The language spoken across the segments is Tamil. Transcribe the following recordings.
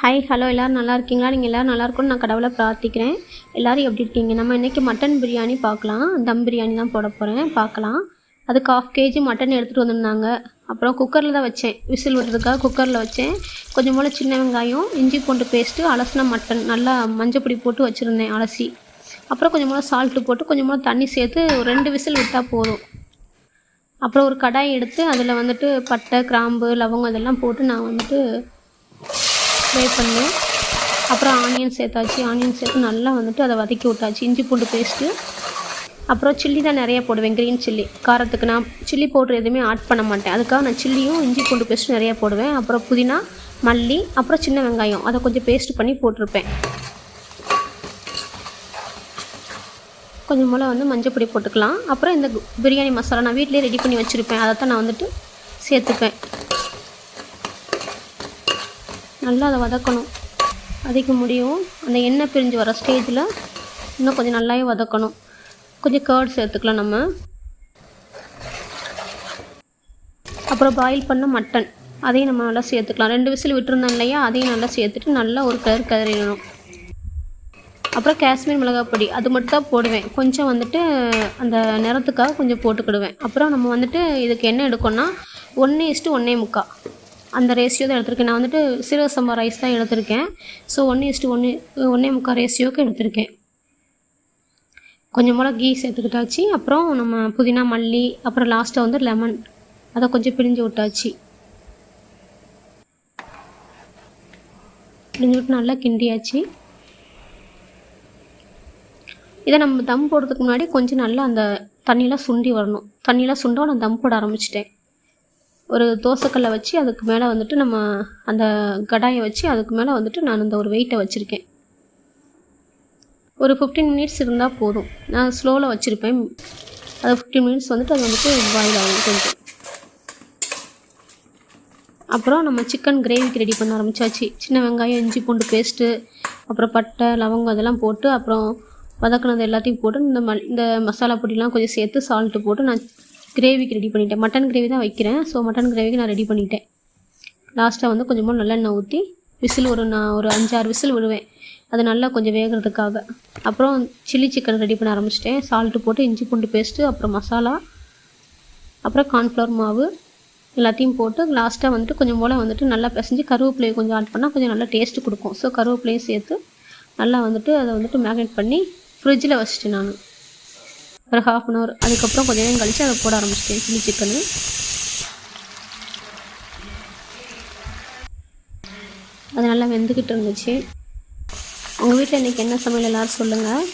ஹாய் ஹலோ எல்லோரும் நல்லா இருக்கீங்களா? நீங்கள் எல்லோரும் நல்லா இருக்கும்னு நான் கடவுளை பிரார்த்திக்கிறேன். எல்லோரும் எப்படி இருக்கீங்க? நம்ம இன்றைக்கி மட்டன் பிரியாணி பார்க்கலாம். தம் பிரியாணி தான் போட போகிறேன் பார்க்கலாம். அதுக்கு ஆஃப் கேஜி மட்டன் எடுத்துகிட்டு வந்திருந்தாங்க. அப்புறம் குக்கரில் தான் வச்சேன். விசில் விடுறதுக்காக குக்கரில் வச்சேன். கொஞ்சம் போல் சின்ன வெங்காயம் இஞ்சி பூண்டு பேஸ்ட்டு அலசின மட்டன் நல்லா மஞ்சப்பொடி போட்டு வச்சுருந்தேன் அலசி. அப்புறம் கொஞ்சம் போல் சால்ட்டு போட்டு கொஞ்சம் போல் தண்ணி சேர்த்து ஒரு ரெண்டு விசில் விட்டால் போதும். அப்புறம் ஒரு கடாய் எடுத்து அதில் வந்துட்டு பட்டை கிராம்பு லவங்கம் இதெல்லாம் போட்டு நான் வந்துட்டு ஃப்ரை பண்ணேன் அப்புறம் ஆனியன் சேர்த்தாச்சு. ஆனியன் சேர்த்து நல்லா வந்துட்டு அதை வதக்கி விட்டாச்சு. இஞ்சி பூண்டு பேஸ்ட்டு அப்புறம் சில்லி தான் நிறைய போடுவேன். க்ரீன் சில்லி காரத்துக்கு நான் சில்லி பவுட்ரு எதுவுமே ஆட் பண்ண மாட்டேன். அதுக்காக நான் சில்லியும் இஞ்சி பூண்டு பேஸ்ட்டும் நிறைய போடுவேன். அப்புறம் புதினா மல்லி அப்புறம் சின்ன வெங்காயம். அதை கொஞ்சம் பேஸ்ட் பண்ணி போட்டிருப்பேன். கொஞ்சம் போல் வந்து மஞ்சள் பொடி போட்டுக்கலாம். அப்புறம் இந்த பிரியாணி மசாலா நான் வீட்டிலே ரெடி பண்ணி வச்சுருப்பேன். அதை தான் நான் வந்துட்டு சேர்த்துப்பேன். நல்லா அதை வதக்கணும். வதக்க முடியும். அந்த எண்ணெய் பிரிஞ்சு வர ஸ்டேஜில் இன்னும் கொஞ்சம் நல்லாவே வதக்கணும். கொஞ்சம் கேர்ட் சேர்த்துக்கலாம் நம்ம. அப்புறம் பாயில் பண்ண மட்டன் அதையும் நம்ம நல்லா சேர்த்துக்கலாம். ரெண்டு விசில் விட்டுருந்தோம் இல்லையா? அதையும் நல்லா சேர்த்துட்டு நல்லா ஒரு கலர் கதறிடணும் அப்புறம் காஷ்மீர் மிளகாய் பொடி. அது மட்டும் தான் போடுவேன். கொஞ்சம் வந்துட்டு அந்த நிறத்துக்காக கொஞ்சம் போட்டுக்கிடுவேன். அப்புறம் நம்ம வந்துட்டு இதுக்கு என்ன எடுக்கணும்னா ஒன்று இஸ்ட்டு ஒன்றே முக்கால் அந்த ரேஷியோ தான் எடுத்திருக்கேன். நான் வந்துட்டு சீரக சம்பா ரைஸ் தான் எடுத்திருக்கேன். ஸோ ஒன்று இஸ்ட்டு ஒன்று ஒன்றே முக்கால் ரேஷியோக்கு எடுத்திருக்கேன். கொஞ்சம் போல் கீ சேர்த்துக்கிட்டாச்சு. அப்புறம் நம்ம புதினா மல்லி அப்புறம் லாஸ்ட்டாக வந்து லெமன் அதை கொஞ்சம் பிழிஞ்சு விட்டாச்சு. பிழிஞ்சு விட்டு நல்லா கிண்டியாச்சு. இதை நம்ம தம் போடுறதுக்கு முன்னாடி கொஞ்சம் நல்லா அந்த தண்ணியெலாம் சுண்டி வரணும். தண்ணியெலாம் சுண்டோ நான் தம் போட ஆரம்பிச்சிட்டேன். ஒரு தோசைக்கல்லை வச்சு அதுக்கு மேலே வந்துட்டு நம்ம அந்த கடாயை வச்சு அதுக்கு மேலே வந்துட்டு நான் அந்த ஒரு வெயிட்டை வச்சுருக்கேன். ஒரு ஃபிஃப்டீன் மினிட்ஸ் இருந்தால் போதும். நான் ஸ்லோவில் வச்சுருப்பேன். அது ஃபிஃப்டீன் மினிட்ஸ் வந்துட்டு அது வந்துட்டு பாயில் ஆகும் கொஞ்சம். அப்புறம் நம்ம சிக்கன் கிரேவிக்கு ரெடி பண்ண ஆரம்பித்தாச்சு சின்ன வெங்காயம் இஞ்சி பூண்டு பேஸ்ட்டு அப்புறம் பட்டை லவங்கம் அதெல்லாம் போட்டு அப்புறம் வதக்குனது எல்லாத்தையும் போட்டு இந்த ம இந்த மசாலா பொடிலாம் கொஞ்சம் சேர்த்து சால்ட்டு போட்டு நான் கிரேவிக்கு ரெடி பண்ணிட்டேன். மட்டன் கிரேவி தான் வைக்கிறேன். ஸோ மட்டன் கிரேவிக்கு நான் ரெடி பண்ணிட்டேன். லாஸ்ட்டாக வந்து கொஞ்சமாக நல்லெண்ணெய் ஊற்றி விசில் ஒரு நான் ஒரு அஞ்சாறு விசில் விடுவேன். அது நல்லா கொஞ்சம் வேகிறதுக்காக. அப்புறம் சில்லி சிக்கன் ரெடி பண்ண ஆரம்பிச்சிட்டேன். சால்ட்டு போட்டு இஞ்சி பூண்டு பேஸ்ட்டு அப்புறம் மசாலா அப்புறம் கார்ன்ஃப்ளவர் மாவு எல்லாத்தையும் போட்டு லாஸ்ட்டாக வந்துட்டு கொஞ்சம் போல் வந்துட்டு நல்லா பிசைஞ்சு கருவேப்பிலையை கொஞ்சம் ஆட் பண்ணால் கொஞ்சம் நல்லா டேஸ்ட்டு கொடுக்கும். ஸோ கருவேப்பிலையும் சேர்த்து நல்லா வந்துட்டு அதை வந்துட்டு மேக்னேட் பண்ணி ஃப்ரிட்ஜில் வச்சுட்டேன் நான். ஒரு ஹாஃப் அன் ஹவர் அதுக்கப்புறம் கொஞ்சம் நேரம் கழித்து அதை போட ஆரம்பிச்சிட்டேன். சில்லி சிக்கனு அது நல்லா வெந்துக்கிட்டு இருந்துச்சு. உங்கள் வீட்டில் இன்றைக்கி என்ன சமையல் எல்லோரும் சொல்லுங்கள்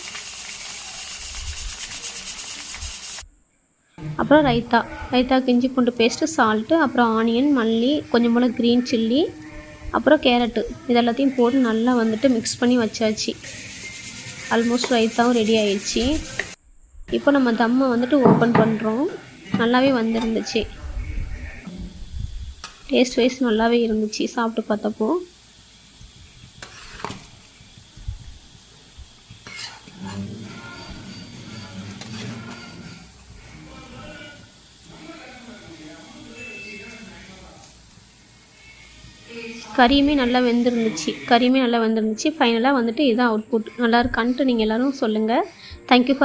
அப்புறம் ரைத்தா. ரைத்தா இஞ்சி பூண்டு பேஸ்ட்டு சால்ட்டு அப்புறம் ஆனியன் மல்லி கொஞ்சம் போல் க்ரீன் சில்லி அப்புறம் கேரட்டு இது எல்லாத்தையும் போட்டு நல்லா வந்துட்டு மிக்ஸ் பண்ணி வச்சாச்சு. ஆல்மோஸ்ட் ரைத்தாவும் ரெடி ஆயிடுச்சு. இப்போ நம்ம தம்மை வந்துட்டு ஓப்பன் பண்ணுறோம் நல்லாவே வந்துருந்துச்சு. டேஸ்ட் வைஸ் நல்லாவே இருந்துச்சு. சாப்பிட்டு பார்த்தப்போ. கறியுமே நல்லா வெந்திருந்துச்சு. கறியுமே நல்லா வெந்திருந்துச்சு. ஃபைனலாக வந்துட்டு இதுதான் அவுட்புட் நல்லா இருக்கான்ட்டு நீங்கள் எல்லோரும் சொல்லுங்கள் தேங்க்யூ ஃபார்